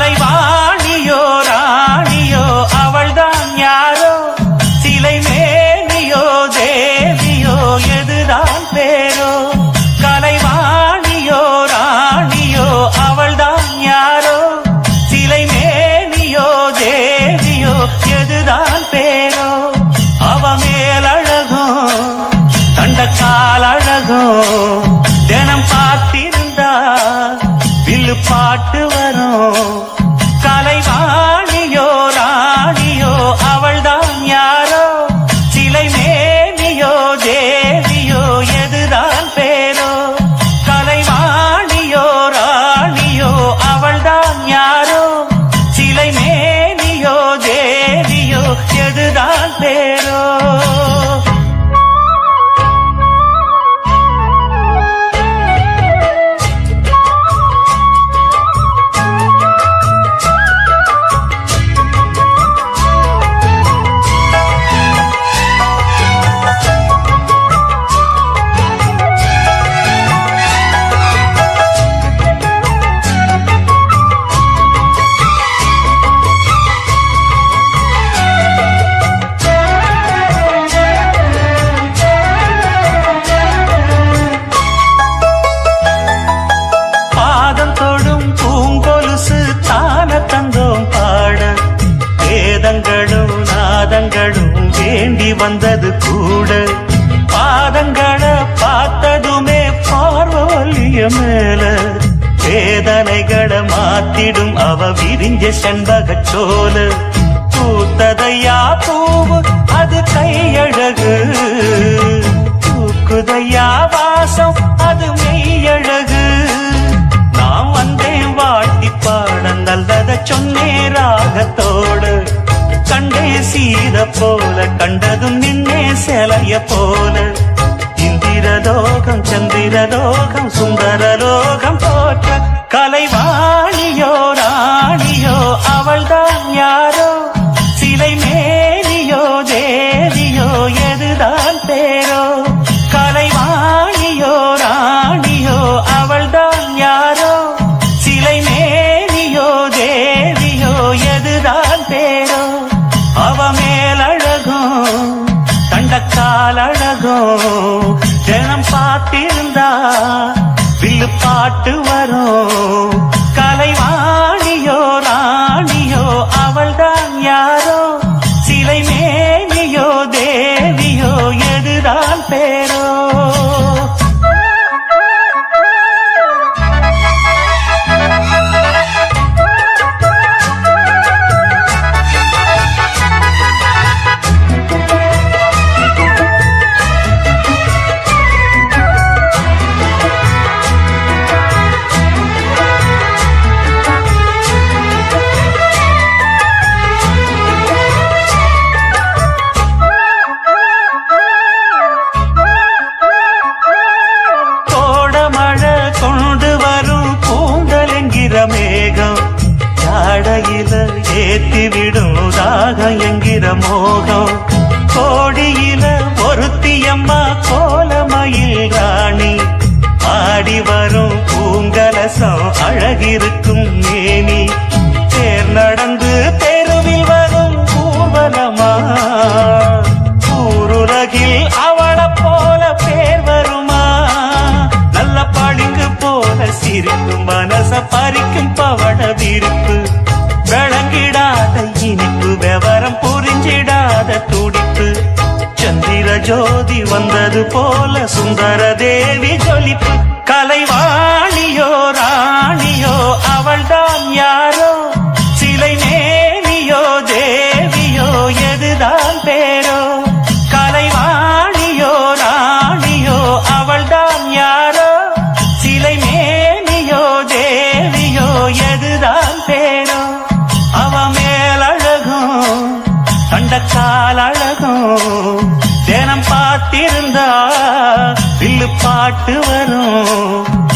மாலை வாணியோ ராணியோ அவள்தான் யாரோ? சிலை மேனியோ தேவியோ எதுதான் பேரோ? கலைவாணியோ ராணியோ அவள்தான் யாரோ? சிலை மேனியோ தேவியோ எதுதான் பேரோ? அவ மேலழகோ தண்ட காலழகோ தினம் பார்த்திருந்தா வில்லு பாட்டு வந்தது கூட. பாதங்களை பார்த்ததுமே பார்வலிய மேல. வேதனைகளை மாத்திடும் அவ விரிஞ்ச செண்பகச் சோல பூத்ததையா பூவு அது கையழகு. சீத போல கண்டதும் நின்னே செலைய போல. இந்திரலோகம் சந்திரலோகம் சுந்தரலோகம். அழகும் ஜனம் பார்த்திருந்தா வில்லு பாட்டு வரும். கலைவாணியோ ராணியோ அவள்தான் யாரோ? சிலை மேனியோ தேவியோ எதுதான் பேரோ? ஏத்தி விடும் என்கிற மோகம். கோடியில பொருத்தியம்மா கோலமயில் ராணி. ஆடி வரும் பூங்கலசம் அழகிருக்கும் மேனி. தேர் நடந்து தெருவில் வரும் ஊர்வலமா ஊருலகில் அவள போல பேர் வருமா? நல்ல பாடிங்கு போல சிரிக்கும் மனச பறிக்கும் பவள விருப்பு. ஜோதி வந்தது போல சுந்தர தேவி ஜொலிப்பு. கலைவாணியோ ராணியோ அவள்தான் யாரோ? சிலை மேனியோ தேவியோ எதுதான் பேரோ? கலைவாணியோ ராணியோ அவள்தான் யாரோ? சிலை மேனியோ தேவியோ எதுதான் பேரோ? அவ மேலழகும் கண்டக்கால் அழகும் தினம் பார்த்திருந்தா வில்லு பாட்டு வரும்.